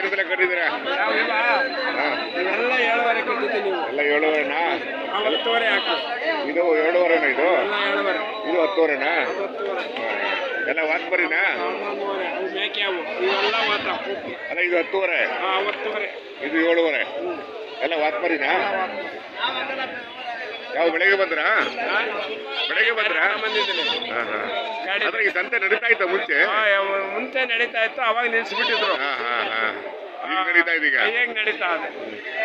ಏನು ಬೆಲೆ ಕೊಟ್ಟಿದ್ದೀರಾ? ಇವೆಲ್ಲ ಏಳುವರೆ ಕೊಟ್ಟಿದ್ದೀವಿ ನೀವು. ಎಲ್ಲ ಏಳುವರೆನಾ? ಹತ್ತುವರೆ ಇದು ಏಳುವರೆನಾ ಇದು? ಇದು ಹತ್ತುವರೆನಾ. ಎಲ್ಲ ವಾತ್ಮರಿನಾ ಬರೀನಾ? ಅಲ್ಲ ಇದು ಹತ್ತುವರೆ. ಹಾಂ ಹತ್ತುವರೆ. ಇದು ಏಳುವರೆ. ಎಲ್ಲ ವಾತ್ಮರಿನಾ ಯಾವ ಬೆಳಗ್ಗೆ ಬಂದ್ರಾ? ಬೆಳಗ್ಗೆ ಬಂದ್ರಾ? ಬಂದಿದ್ದೀನಿ ಹಾಂ ಹಾಂ ಗಾಡಿ ಈ ಸಂತೆ ನಡೀತಾ ಇತ್ತು ಮುಂಚೆ? ಮುಂಚೆ ನಡೀತಾ ಇತ್ತು ಅವಾಗ ನಿಲ್ಸ್ಬಿಟ್ಟಿದ್ರು. ಹಾಂ ಹಾಂ ಹಾಂ ಈಗ ನಡೀತಾ ಇದೀಗ? ಹೇಗೆ ನಡೀತಾ ಇದೆ.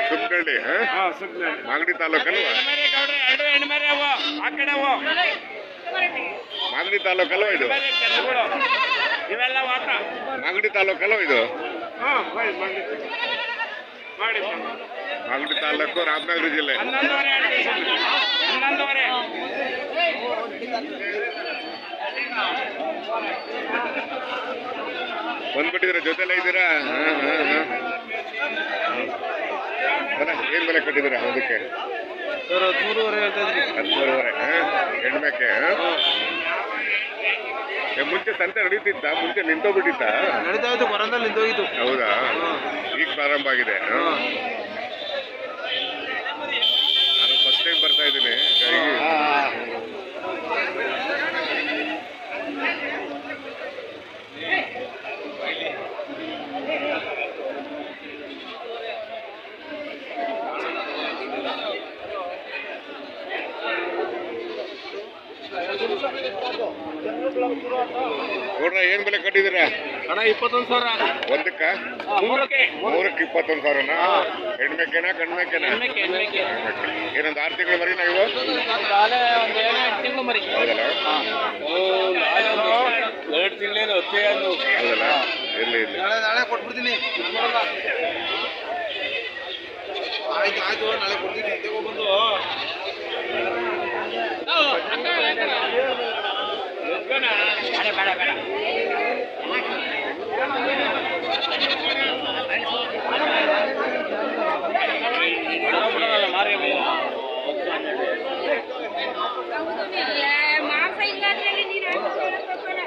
ಸುಬ್ನಹಳ್ಳಿ ಹಾಂ? ಸುಮ್ಮನೆ ಮಾಗಡಿ ತಾಲೂಕಲ್ವಾ? ಹೆಣ್ಮರಿ ಗೌಡ್ರೆ ಎರಡು ಹೆಣ್ಮರಿ ಅವು ಆ ಕಡೆ ಅವು ಮಾಗಡಿ ತಾಲೂಕಲ್ವಾ ಇದು? ಇವೆಲ್ಲ ವಾತ. ಮಾಗಡಿ ತಾಲೂಕಲ್ವಾ ಇದು? ಹಾಂ ಮಾಡಿ ಮಾಗಡಿ ತಾಲೂಕು ರಾಮನಗರ ಜಿಲ್ಲೆ. ಹನ್ನೊಂದುವರೆ ಬಂದ್ಬಿಟ್ಟಿದ್ರ ಜೊತೆಲ್ಲ ಇದ್ದೀರಾ? ಹಾಂ ಹಾಂ ಏನ್ ಬೆಲೆ ಕಟ್ಟಿದ್ದೀರಾ ಅದಕ್ಕೆ? ಹದಿಮೂರುವರೆ ಹದಿಮೂರುವರೆ ಹಾಂ? ಹೆಣ್ಮೇಕೆ ಮುಂಚೆ ಸಂತೆ ನಡೀತಿತ್ತ ಮುಂಚೆ ನಿಂತೋಗ್ಬಿಟ್ಟಿತ್ತ? ನಡೀತಾ ಇತ್ತು ಬರಂದಲ್ಲಿ ನಿಂತೋಗಿತ್ತು. ಹೌದಾ? ಈಗ ಪ್ರಾರಂಭ ಆಗಿದೆ. ನಾನು ಫಸ್ಟ್ ಟೈಮ್ ಬರ್ತಾ ಇದ್ದೀನಿ. ನೋಡ್ರ ಏನ್ ಬೆಲೆ ಕಟ್ಟಿದಿರ ಅಣ್ಣ ಇಪ್ಪತ್ತೊಂದು ಸಾವಿರ. ಒಂದಕ್ಕ? ಮೂರಕ್ಕೆ. ಮೂರಕ್ಕೆ ಇಪ್ಪತ್ತೊಂದು ಸಾವಿರನಾ? ಹೆಣ್ಮೇಕೆನಾ ಗಂಡ್ಮೇಕೆನಾ. ಏನೊಂದು ಆರು ತಿಂಗಳು ಮರಿನಾ ನಾವು ಮರಿ. ಹೌದಲ್ಲ? ಎರಡು ತಿಂಗಳೇನು ಹತ್ತೆ ಹೌದಲ್ಲ? ಇರ್ಲಿ ಇರ್ಲಿ. ನಾಳೆ ನಾಳೆ ಕೊಟ್ಬಿಡ್ತೀನಿ. ಆಯ್ತು ಆಯ್ತು ನಾಳೆ ಕೊಡ್ತೀನಿ. ತಗೊಬಂದು ಬೇಡ ಬೇಡ ಬೇಡ ಮಾರಿ ಮಾಂಸ ಇಲ್ಲಾಂದ್ರೆ ನೀನು ಹಾಕ್ಕೊಳಕ್ಕಾಗಲ್ಲ.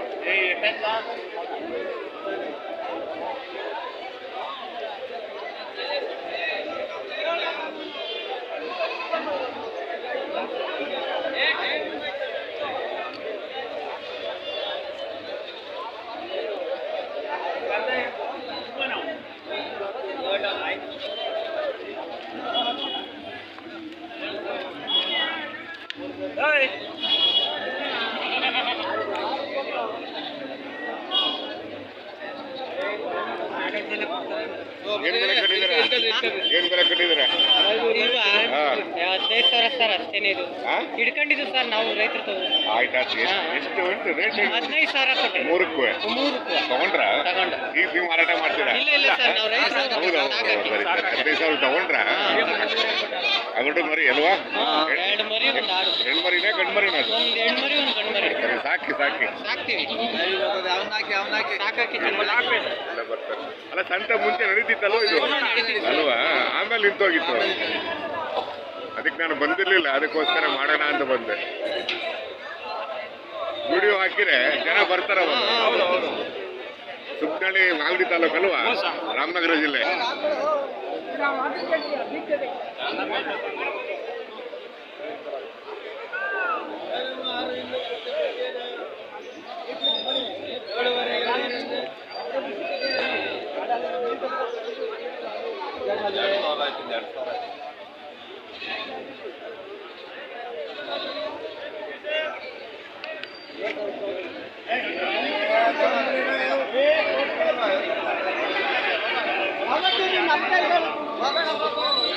ಏನ್ ಬೆಲೆ ಕಟ್ಟಿದ್ದೀರಾ? ಏನ್ ಬೆಲೆ ಕಟ್ಟಿದ್ದೀರಾ? ಹಾ. ಹದಿನೈದು ಸಾವಿರ ಸರ್ ಅಷ್ಟೇನೆ ಇದು. ಹಿಡ್ಕೊಂಡಿದ್ದು ಸರ್ ನಾವು ರೈತರು ಆಯ್ತಾ ಎಷ್ಟು ಎಷ್ಟು ಉಂಟು ರೇಟ್ ಹದಿನೈದು ಸಾವಿರ ಕೊಟ್ಟೆ. ಮೂರಕ್ಕೂ? ಮೂರು ತಗೊಂಡ್ರ? ತಗೊಂಡ. ಈಗ ನೀವು ಮಾರಾಟ ಮಾಡ್ತೀರಾ? ಇಲ್ಲ ಇಲ್ಲ ಸರ್ ನಾವು ರೈತರು ಹೌದು ಹೌದು ಹೌದು, ಸರಿ ಸರಿ. ಹದಿನೈದು ಸಾವಿರ ತಗೊಂಡ್ರ? ಅಗಟ್ಟು ಮರಿ ಅಲ್ವಾ? ಎರಡು ಮರಿ ಒಂದು ಆಡು. ಹೆಣ್ಮರಿನೇ ಗಂಡ್ಮರಿನ ಅದು? ಒಂದು ಹೆಣ್ಣು ಮರಿ ಒಂದು ಗಂಡು ಮರಿ. ಸರಿ ಸಾಕಿ ಸಾಕಿ. ಸಾಕ್ತೀವಿ. ಅವನಾಕಿ ಅವನಾಕಿ ಸಾಕಾಕಿ ಚೆನ್ನಾಗಿ ಎಲ್ಲ ಬರ್ತಾರೆ. ಅಲ್ಲ ಸಂತೆ ಮುಂಚೆ ನಡೀತಿತ್ತಲ್ವ ಇದು. ಅಲ್ವಾ? ಆಮೇಲೆ ನಿಂತೋಗಿತ್ತು. ಅದಕ್ಕೆ ನಾನು ಬಂದಿರ್ಲಿಲ್ಲ ಅದಕ್ಕೋಸ್ಕರ ಮಾಡೋಣ ಅಂತ ಬಂದೆ. ವಿಡಿಯೋ ಹಾಕಿದ್ರೆ ಜನ ಬರ್ತಾರ ಸುಬ್ನಳ್ಳಿ ಮಾಗಡಿ ತಾಲೂಕಲ್ವಾ? ರಾಮನಗರ ಜಿಲ್ಲೆ. جامعہ کی ابھی تک Vamos vai, vamos vai.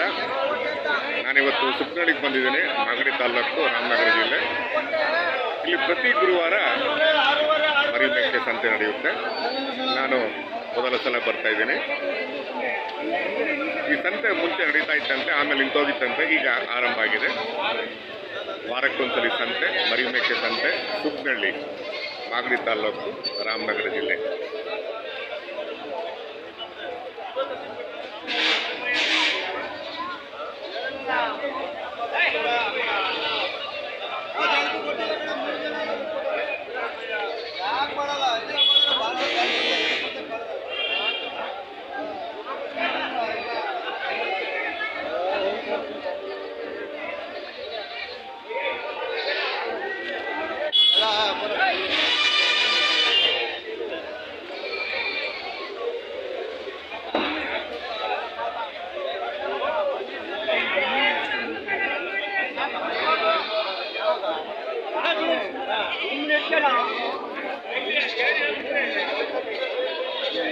ನಮಸ್ಕಾರ ನಾನಿವತ್ತು ಸುಪ್ನಳ್ಳಿಗೆ ಬಂದಿದ್ದೀನಿ, ಮಾಗಡಿ ತಾಲೂಕು ರಾಮನಗರ ಜಿಲ್ಲೆ. ಇಲ್ಲಿ ಪ್ರತಿ ಗುರುವಾರ ಮರಿ ಮೇಕೆ ಸಂತೆ ನಡೆಯುತ್ತೆ. ನಾನು ಮೊದಲ ಸಲ ಬರ್ತಾ ಇದ್ದೀನಿ. ಈ ಸಂತೆ ಮುಂಚೆ ನಡೀತಾ ಇತ್ತಂತೆ ಆಮೇಲೆ ನಿಂತೋಗಿತ್ತಂತೆ ಈಗ ಆರಂಭ ಆಗಿದೆ. ವಾರಕ್ಕೊಂದ್ಸಲಿ ಸಂತೆ ಮರಿ ಮೇಕೆ ಸಂತೆ ಸುಪ್ನಳ್ಳಿ ಮಾಗಡಿ ತಾಲ್ಲೂಕು ರಾಮನಗರ ಜಿಲ್ಲೆ.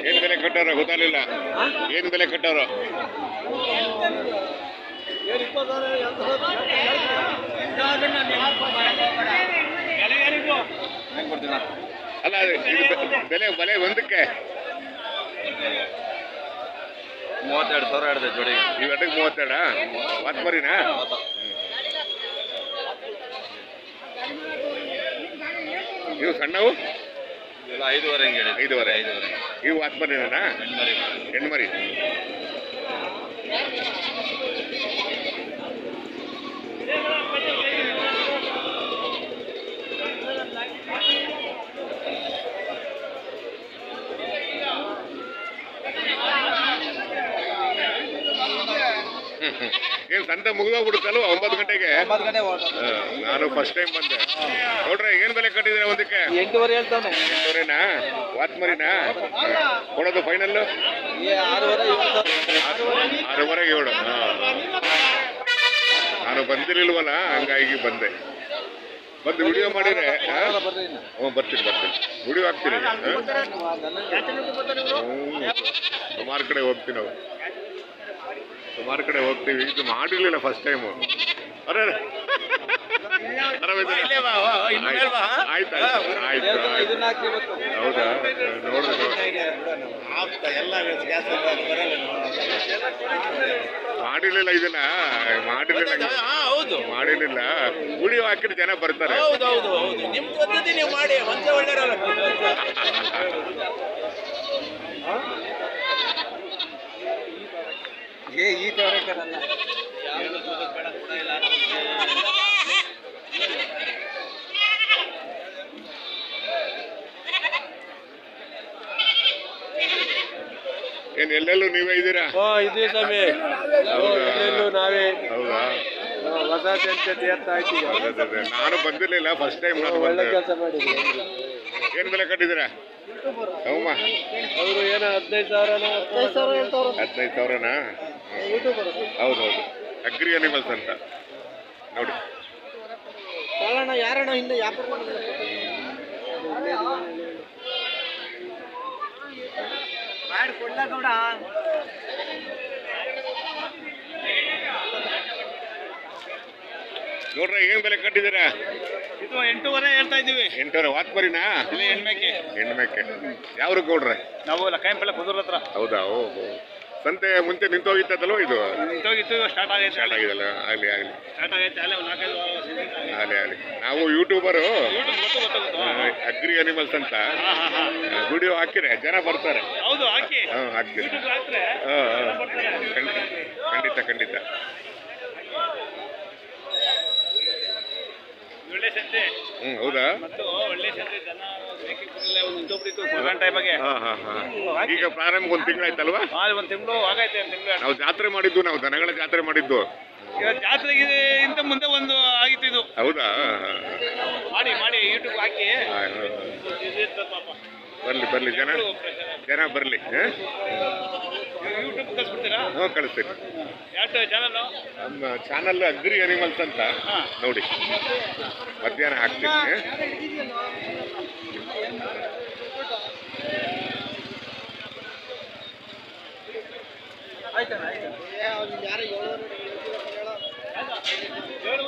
ಏನ್ ಬೆಲೆ ಕಟ್ಟೋರು ಗೊತ್ತಾಗಲಿಲ್ಲ. ಏನ್ ಬೆಲೆ ಕಟ್ಟೋರು? ಅಲ್ಲ ಬೆಲೆ ಬಲೆ ಒಂದಕ್ಕೆ. ಮೂವತ್ತೆರಡು ಸಾವಿರ ಹಿಡಿದೆ ಜೋಡಿ ನೀವು ಮೂವತ್ತೆರಡ? ಮತ್ತೆ ಮರಿನಾ ಇವು ಸಣ್ಣವು? ಇಲ್ಲ ಐದುವರೆ ಹಂಗೆ ಹೇಳಿ ಐದುವರೆ. ಐದುವರೆ. ಇವು ಹತ್ತು ಮರಿನಾ ಹೆಣ್ಮರಿ. ಏನ್ ಸಂತೆ ಮುಗಿದೋಗ್ಬಿಡುತ್ತಲ್ವ ಒಂಬತ್ತು ಗಂಟೆಗೆ? ಒಂಬತ್ತು ಗಂಟೆ ಹಾ, ನಾನು ಫಸ್ಟ್ ಟೈಮ್ ಬಂದೆ. ನೋಡ್ರಿ ಏನ್ ಬೆಲೆ ಕಟ್ಟಿದ್ರೆ ಒಂದಕ್ಕೆ? ಎಂಟೂವರೆ ಹೇಳ್ತಾನೆ. ಎಂಟೂವರೆನಾ? ವಾತ್ಮರಿನಾ ಕೊಡೋದು ಫೈನಲ್ ಆರೂವರೆ ಏಳು. ಸಾವಿರ ಆರೂವರೆ ಏಳು. ಹಾ. ನಾನು ಬಂದಿರ್ಲಿಲ್ವಲ್ಲ ಹಂಗಾಗಿ ಬಂದೆ. ಬಂದು ವಿಡಿಯೋ ಮಾಡಿದ್ರೆ ಹಾ? ಬರ್ರಿ ಇನ್ನು. ಹ್ಞೂ ಬರ್ತೀನಿ ಬರ್ತೀನಿ. ವಿಡಿಯೋ ಹಾಕ್ತೀನಿ. ಹಾ? ಸುಮಾರು ಕಡೆ ಹೋಗ್ತೀನಿ ನಾವು ಸುಮಾರು ಕಡೆ ಹೋಗ್ತೀವಿ. ಇದು ಮಾಡಿರ್ಲಿಲ್ಲ ಫಸ್ಟ್ ಟೈಮು ಅರೆ? ಆಯ್ತು ಆಯ್ತು ಆಯ್ತು ಆಯ್ತು ಹೇಳ್ತಾನೆ, ಇದನ್ನ ಹಾಕಿ ಇವತ್ತು. ಹೌದಾ? ನೋಡ್ರಿ ಮಾಡಿರ್ಲಿಲ್ಲ ಇದನ್ನ. ಮಾಡಿರ್ಲಿಲ್ಲ ಹೌದು. ಮಾಡಿರ್ಲಿಲ್ಲ. ವಿಡಿಯೋ ಹಾಕಿದ್ರೆ ಜನ ಬರ್ತಾರೆ. ಹೌದು ಹೌದು ಹೌದು. ನಿಮ್ ಪದ್ಧತಿ ನೀವು ಮಾಡಿ ಒಂದೇ ಒಳ್ಳೆಯರಲ್ಲ. ಏ ಈ ಏನ್ ಎಲ್ಲೆಲ್ಲೂ ನೀವೇ ಇದ್ದೀರಾ? ಇದೇ ಸ್ವಾಮಿ. ಹೌದಾ? ಎಲ್ಲೆಲ್ಲೂ ನಾವೇ. ಹೌದಾ? ಹೊಸ ತೀರ್ಥ ಆಯ್ತು ಈಗ. ಅದೇ. ನಾನು ಬಂದಿರ್ಲಿಲ್ಲ ಫಸ್ಟ್ ಟೈಮ್ ನಾನು ಒಳ್ಳೆ ಬಂದೆ. ಕೆಲಸ ಮಾಡಿದ್ವಿ ಏನ್ ಬೆಲೆ ಕಟ್ಟಿದ್ದೀರಾ? ಹೌಮ್ಮ ಅವರು ಏನೋ ಹದಿನೈದು ಸಾವಿರನ ಹದಿನೈದು ಸಾವಿರ ಹದಿನೈದು ಸಾವಿರನಾ? ಯೂಟ್ಯೂಬರ್ ಹೌದು. ಅಗ್ರಿ ಅನಿಮಲ್ಸ್ ಅಂತ. ನೋಡಿ. ಕಾರಣ ಯಾರಣ್ಣ ಹಿಂದೆ ಯಾಕೆ ನೋಡ್ರಿ ಏನ್ ಬೆಲೆ ಕಟ್ಟಿದ್ದೀರಾ? ಇದು ಎಂಟೂವರೆ ಹೇಳ್ತಾ ಇದೀವಿ ಎಂಟೂವರೆ ವಾತ್ಮರಿನಾ ಇಲ್ಲ ಹೆಣ್ಮೇಕೆ ಹೆಣ್ಮೆಕ್ಕೆ ಯಾವ್ರಿಗೆ ಕೊಡ್ರೆ? ನಾವು ಲಕ್ಕಾಯಂಪಲ್ಲ ಕುದುರ್ ಹತ್ರ. ಹೌದಾ? ಓಹೋ. ಸಂತೆ ಮುಂಚೆ ನಿಂತೋಗಿತ್ತಲ್ವ ಇದು? ನಿಂತೋಗಿತ್ತು ಸ್ಟಾರ್ಟ್ ಆಗೈತೆ. ಸ್ಟಾರ್ಟ್ ಆಗಿದಲ್ಲ ಆಗಲಿ ಆಗಲಿ. ಸ್ಟಾರ್ಟ್ ಆಗೈತೆ ಅಲ್ಲೇ ಒಂದು ನಾಲ್ಕೈದು ವಾರ. ಆಗ್ಲಿ ಆಗ್ಲಿ. ನಾವು ಯೂಟ್ಯೂಬರು ಅಗ್ರಿ ಅನಿಮಲ್ಸ್ ಅಂತ. ವಿಡಿಯೋ ಹಾಕಿರೆ ಜನ ಬರ್ತಾರೆ. ಹೌದು ಹಾಕಿ. ಹಾ ಹಾಕ್ತೀರಿ. ಯೂಟ್ಯೂಬ್ ಹಾಕ್ರೆ ಹಾ ಹಾ. ಖಂಡಿತ ಖಂಡಿತ. ಒಳ್ಳೆ ಸಂತೆ ಹೌದಾ? ಮತ್ತು ಒಳ್ಳೆ ಸಂತೆ ಜನ ಬೇಕಿ ಕೂಡಲೇ ಒಂದು ನಿಂತೋಗ್ಬಿಟ್ಟಿತ್ತು ಕೊರೋನಾ ಟೈಮಗೆ. ಹಾ ಹಾ ಹಾ. ಈಗ ಪ್ರಾರಂಭ ಒಂದು ತಿಂಗಳಾಯ್ತಲ್ವಾ? ಹಾಂ ಒಂದು ತಿಂಗಳು ಆಗೈತೆ ಒಂದು ತಿಂಗಳು. ನಾವು ಜಾತ್ರೆ ಮಾಡಿದ್ದು ನಾವು ದನಗಳ ಜಾತ್ರೆ ಮಾಡಿದ್ದು. ಈಗ ಜಾತ್ರೆಗೆ ಇಂತ ಮುಂದೆ ಒಂದು ಆಗಿತ್ತು ಇದು. ಹೌದಾ? ಮಾಡಿ ಮಾಡಿ ಯೂಟ್ಯೂಬ್ ಹಾಕಿ. ಬರ್ಲಿ ಬರ್ಲಿ ಜನ. ಜನ ಬರ್ಲಿ ಯೂಟ್ಯೂಬ್ ಕಳಿಸ್ಬಿಡ್ತೀರಾ? ಹ್ಞೂ ಕಳಿಸ್ತೀನಿ. ಯಾವ ಚಾನಲ್ ನಮ್ಮ ಚಾನಲ್ ಅಗ್ರಿ ಅನಿಮಲ್ಸ್ ಅಂತ. ನೋಡಿ. ಮಧ್ಯಾಹ್ನ ಹಾಕ್ತೀನಿ. ಏಳುವರೆ